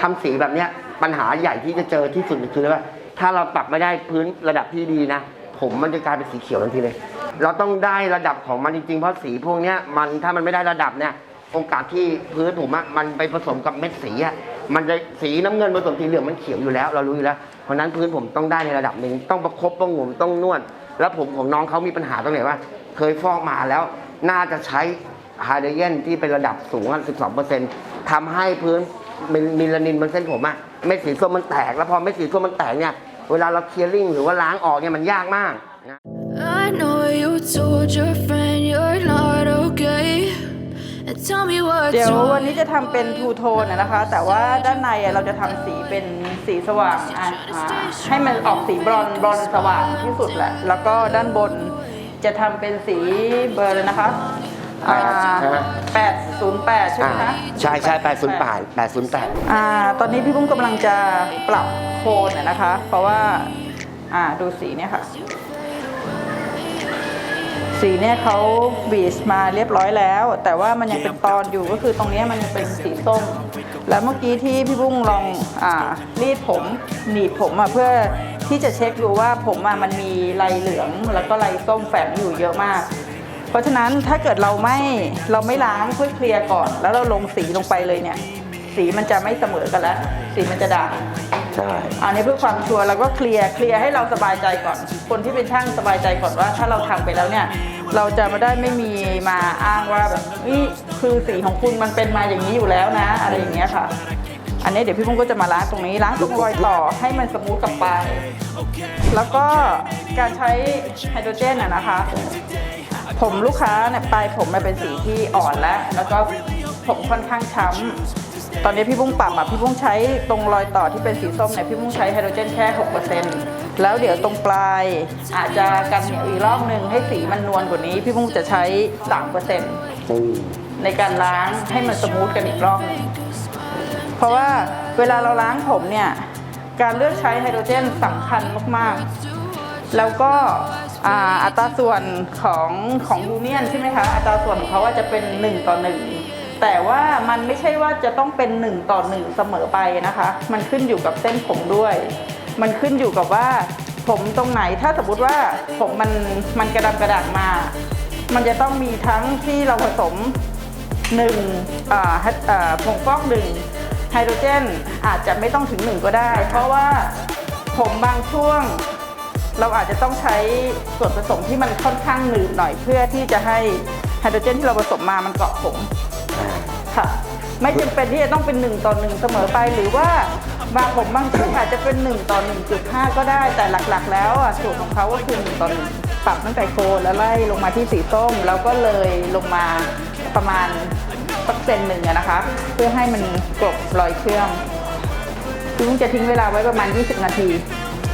ทำสีแบบเนี้ยปัญหาใหญ่ที่จะเจอที่สุดคือว่า ถ้าเราปรับไม่ได้พื้นระดับที่ดีนะ ผมมันจะกลายเป็นสีเขียวทันทีเลย เราต้องได้ระดับของมันจริงๆ เพราะสีพวกเนี้ยมันถ้ามันไม่ได้ระดับเนี่ยโอกาสที่พื้นผมอะมันไปผสมกับเม็ดสีอะมันจะสีน้ำเงินผสมสีเหลืองมันเขียวอยู่แล้ว เรารู้อยู่แล้ว เพราะนั้นพื้นผมต้องได้ในระดับหนึ่งต้องประคบต้องหงมต้องนวด แล้วผมของน้องเขามีปัญหาตรงไหนว่าเคยฟอกมาแล้วน่าจะใช้ไฮเดรเจนที่เป็นระดับสูง12%ทำให้พื้น มิลมิลานินบนเส้นผมอะเม็ดสีส้มมันแตก แล้วพอเม็ดสีส้มมันแตกเนี่ย เวลาเราเคลียร์ริ่งหรือว่าล้างออกเนี่ยมันยากมากนะ I know you told your friend you're not okay. And tell me what's เดี๋ยว wrong. วันนี้จะทำเป็นทูโทนนะคะ แต่ว่าด้านในอะเราจะทำสีเป็นสีสว่างอะอ่าให้มันออกสีบรอนซ์บรอนซ์สว่างที่สุดแหละ แล้วก็ด้านบนจะทำเป็นสีเบอร์เลยนะคะ อ่าแปด808 ใช่ไหมอ่าคะใช่ใช่808 808อ่า ตอนนี้พี่บุ้งกำลังจะปรับโคนอะนะคะ เพราะว่า อ่า ดูสีเนี่ยค่ะ สีเนี่ยเขาบีชมาเรียบร้อยแล้ว แต่ว่ามันยังเป็นตอนอยู่ก็คือตรงเนี้ยมันยังเป็นสีส้ม แล้วเมื่อกี้ที่พี่บุ้งลองอ่ารีดผมหนีบผมอะเพื่อที่จะเช็คดูว่าผมอะมันมีลายเหลืองแล้วก็ลายส้มแฝงอยู่เยอะมากเพ ราะฉะนั้นถ้าเกิดเราไม่เราไม่ล้างเพื่อเคลียร์ก่อน แล้วเราลงสีลงไปเลยเนี่ย สีมันจะไม่เสมอกันแล้ว สีมันจะด่างใช่อันนี้เพื่อความชัวร์เราก็เคลียร์เคลียร์ให้เราสบายใจก่อน คนที่เป็นช่างสบายใจก่อนว่า ถ้าเราทำไปแล้วเนี่ย เราจะไม่ได้ไม่มีมาอ้างว่าแบบนี่คือสีของคุณมันเป็นมาอย่างนี้อยู่แล้วนะ อะไรอย่างเงี้ยค่ะ อันนี้เดี๋ยวพี่ปุ้งก็จะมาล้างตรงนี้ล้างตรงรอยต่อให้มันสมูทกลับไป แล้วก็การใช้ไฮโดรเจนอะนะคะ ผมลูกค้าเนี่ยปลายผมมันเป็นสีที่อ่อนแล้ว แล้วก็ผมค่อนข้างช้ำตอนนี้พี่บุ้งปรับอะพี่บุ้งใช้ตรงรอยต่อที่เป็นสีส้มเนี่ยพี่บุ้งใช้ไฮโดรเจนแค่ 6%แล้วเดี๋ยวตรงปลายอาจจะกันเหนียวอีกรอบหนึ่งให้สีมันนวลกว่านี้ พี่บุ้งจะใช้3%อืมในการล้างให้มันสมูทกันอีกรอบหนึ่งเพราะว่าเวลาเราล้างผมเนี่ยการเลือกใช้ไฮโดรเจนสำคัญมากๆ แล้วก็ อ่าอัตราส่วนของของยูเนียนใช่ไหมคะอัตราส่วนของเขาว่าจะเป็น 1 ต่อ 1 แต่ว่ามันไม่ใช่ว่าจะต้องเป็น 1 ต่อ 1 เสมอไปนะคะ มันขึ้นอยู่กับเส้นผมด้วย มันขึ้นอยู่กับว่าผมตรงไหนถ้าสมมติว่าผมมันมันกระดำกระด่างมา มันจะต้องมีทั้งที่เราผสมหนึ่งอ่าฮัตอ่าผงฟอกหนึ่งไฮโดรเจนอาจจะไม่ต้องถึงหนึ่งก็ได้ เพราะว่าผมบางช่วง เราอาจจะต้องใช้ส่วนผสมที่มันค่อนข้างหนืดหน่อยเพื่อที่จะให้ไฮโดรเจนที่เราผสมมามันเกาะผมอ่าค่ะ ไม่จำเป็นที่จะต้องเป็น1ต่อ1เสมอไปหรือว่าบางผมบางช่วงอาจจะเป็น1ต่อ1.5 ก็ได้แต่หลักๆ แล้วอะสูตรของเขาก็คือ1ต่อ1ปรับตั้งแต่โคนแล้วไล่ลงมาที่สีส้มแล้วก็เลยลงมาประมาณสักเซนหนึ่งอะนะคะ เพื่อให้มันกลบรอยเชื่อมคือลุงจะทิ้งเวลาไว้ประมาณ 20 นาที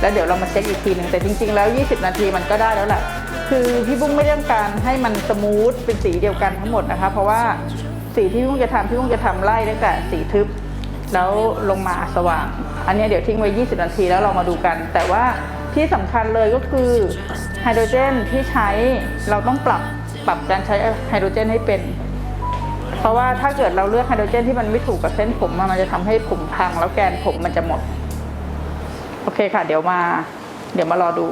แล้วเดี๋ยวเรามาเช็คอีกทีหนึ่งแต่จริง ๆ แล้ว 20 นาทีมันก็ได้แล้วแหละคือพี่บุ้งไม่ต้องการให้มันสมูทเป็นสีเดียวกันทั้งหมดนะคะ เพราะว่าสีที่พี่บุ้งจะทำพี่บุ้งจะทำไล่ตั้งแต่สีทึบแล้วลงมาสว่าง อันนี้เดี๋ยวทิ้งไว้ 20 นาทีแล้วเรามาดูกัน แต่ว่าที่สำคัญเลยก็คือไฮโดรเจนที่ใช้เราต้องปรับปรับการใช้ไฮโดรเจนให้เป็น เพราะว่าถ้าเกิดเราเลือกไฮโดรเจนที่มันไม่ถูกกับเส้นผมมันจะทำให้ผมพังแล้วแกนผมมันจะหมด โอเคค่ะ เดี๋ยวมา เดี๋ยวมารอดู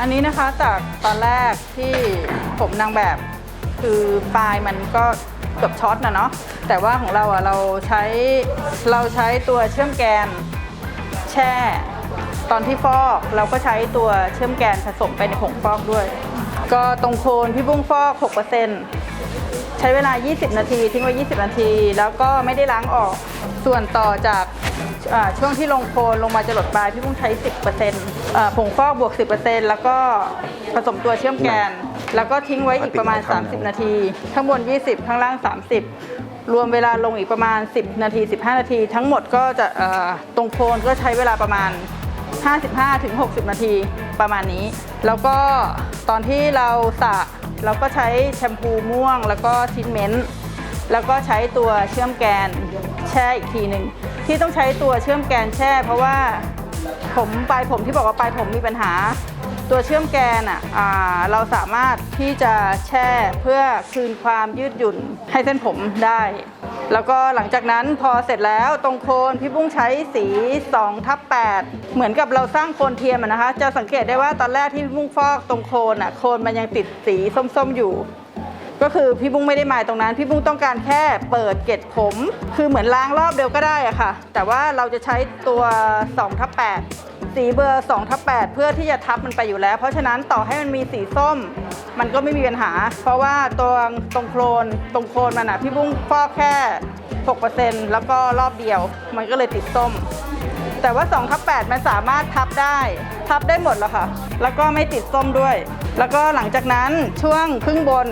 อันนี้นะคะจากตอนแรกที่ผมนางแบบคือปลายมันก็เกือบช็อตนะเนาะแต่ว่าของเราอะเราใช้เราใช้ตัวเชื่อมแกนแช่ ตอนที่ฟอกเราก็ใช้ตัวเชื่อมแกนผสมไปในผงฟอกด้วย ก็ตรงโคนพี่บุ้งฟอก6%ใช้เวลา 20 นาที ทิ้งไว้ 20 นาที แล้วก็ไม่ได้ล้างออกส่วนต่อจาก ช่วงที่ลงโคนลงมาจะหลดปลายพี่บุ้งใช้ 10%อ่าผงฟอกบวก 10%แล้วก็ผสมตัวเชื่อมแกน แล้วก็ทิ้งไว้อีกประมาณ 30 นาที ข้างบน 20 ข้างล่าง 30 รวมเวลาลงอีกประมาณ 10 นาที 15 นาที ทั้งหมดก็จะเอ่อตรงโคนก็ใช้เวลาประมาณ 55ถึง60 นาทีประมาณนี้ แล้วก็ตอนที่เราสระเราก็ใช้แชมพูม่วงแล้วก็ทรีทเมนต์แล้วก็ใช้ตัวเชื่อมแกนแช่อีกทีหนึ่ง ที่ต้องใช้ตัวเชื่อมแกนแช่ เพราะว่าผมปลายผมที่บอกว่าปลายผมมีปัญหา ตัวเชื่อมแกนอะเราสามารถที่จะแช่เพื่อคืนความยืดหยุ่นให้เส้นผมได้ แล้วก็หลังจากนั้นพอเสร็จแล้วตรงโคนพี่บุ้งใช้สี2ทับ8เหมือนกับเราสร้างโคนเทียมนะคะ จะสังเกตได้ว่าตอนแรกที่พี่บุ้งฟอกตรงโคนอะโคนมันยังติดสีส้มๆอยู่ ก็คือพี่บุ้งไม่ได้หมายตรงนั้น พี่บุ้งต้องการแค่เปิดเกล็ดผม คือเหมือนล้างรอบเดียวก็ได้อะค่ะ แต่ว่าเราจะใช้ตัว2ทับ8สีเบอร์2ทับ8เพื่อที่จะทับมันไปอยู่แล้ว เพราะฉะนั้นต่อให้มันมีสีส้ม มันก็ไม่มีปัญหา เพราะว่าตัวตรงโคลนตรงโคลนมันอะพี่บุ้งฟอกแค่ 6%แล้วก็รอบเดียว มันก็เลยติดส้มแต่ว่า2ทับ8มันสามารถทับได้ ทับได้หมดแล้วค่ะ แล้วก็ไม่ติดส้มด้วย แล้วก็หลังจากนั้นช่วงครึ่งบน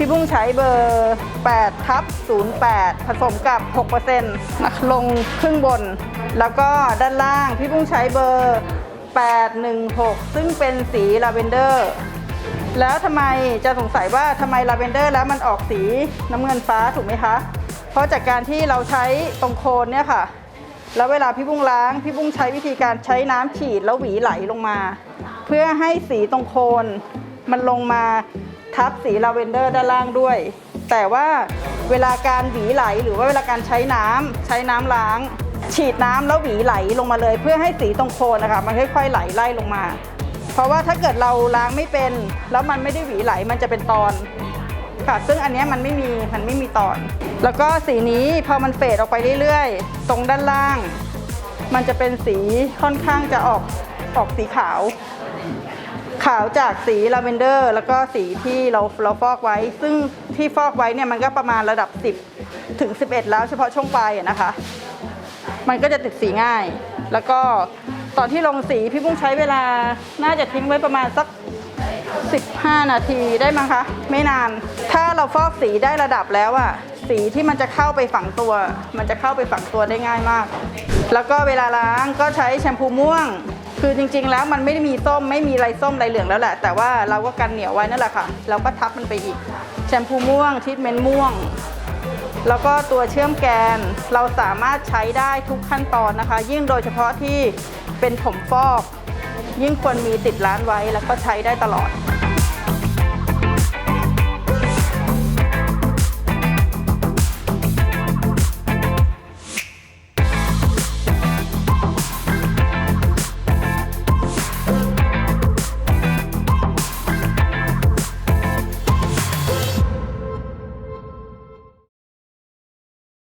พี่บุ้งใช้เบอร์8ทับ08 ผสมกับ 6%นะลงครึ่งบน แล้วก็ด้านล่างพี่บุ้งใช้เบอร์ 816 ซึ่งเป็นสีลาเวนเดอร์ แล้วทำไมจะสงสัยว่าทำไมลาเวนเดอร์แล้วมันออกสีน้ำเงินฟ้าถูกไหมคะ เพราะจากการที่เราใช้ตรงโคนเนี่ยค่ะ แล้วเวลาพี่บุ้งล้าง พี่บุ้งใช้วิธีการใช้น้ำฉีดแล้วหวีไหลลงมา เพื่อให้สีตรงโคนมันลงมา ทับสีลาเวนเดอร์ด้านล่างด้วย แต่ว่าเวลาการหวีไหลหรือว่าเวลาการใช้น้ำใช้น้ำล้าง ฉีดน้ำแล้วหวีไหลลงมาเลย เพื่อให้สีตรงโคนนะคะมันค่อยๆไหลไล่ลงมา เพราะว่าถ้าเกิดเราล้างไม่เป็น แล้วมันไม่ได้หวีไหลมันจะเป็นตอนค่ะซึ่งอันนี้มันไม่มีมันไม่มีตอน แล้วก็สีนี้พอมันเฟดออกไปเรื่อยๆ ตรงด้านล่าง มันจะเป็นสีค่อนข้างจะออกออกสีขาว ขาวจากสีลาเวนเดอร์ แล้วก็สีที่เราเราฟอกไว้ ซึ่งที่ฟอกไว้เนี่ยมันก็ประมาณระดับ 10 ถึง 11 แล้วเฉพาะช่วงปลายนะคะ มันก็จะติดสีง่าย แล้วก็ตอนที่ลงสีพี่บุ้งใช้เวลาน่าจะทิ้งไว้ประมาณสัก 15 นาทีได้มั้งคะ ไม่นาน ถ้าเราฟอกสีได้ระดับแล้วอะสีที่มันจะเข้าไปฝังตัว มันจะเข้าไปฝังตัวได้ง่ายมาก แล้วก็เวลาล้างก็ใช้แชมพูม่วง คือจริงๆแล้วมันไม่ได้มีส้มไม่มีลายส้มลายเหลืองแล้วแหละ แต่ว่าเราก็กันเหนียวไว้นั่นแหละค่ะ เราก็ทับมันไปอีก แชมพูม่วงทิทเมนต์ม่วง แล้วก็ตัวเชื่อมแกนเราสามารถใช้ได้ทุกขั้นตอนนะคะ ยิ่งโดยเฉพาะที่เป็นผมฟอก ยิ่งควรมีติดร้านไว้แล้วก็ใช้ได้ตลอด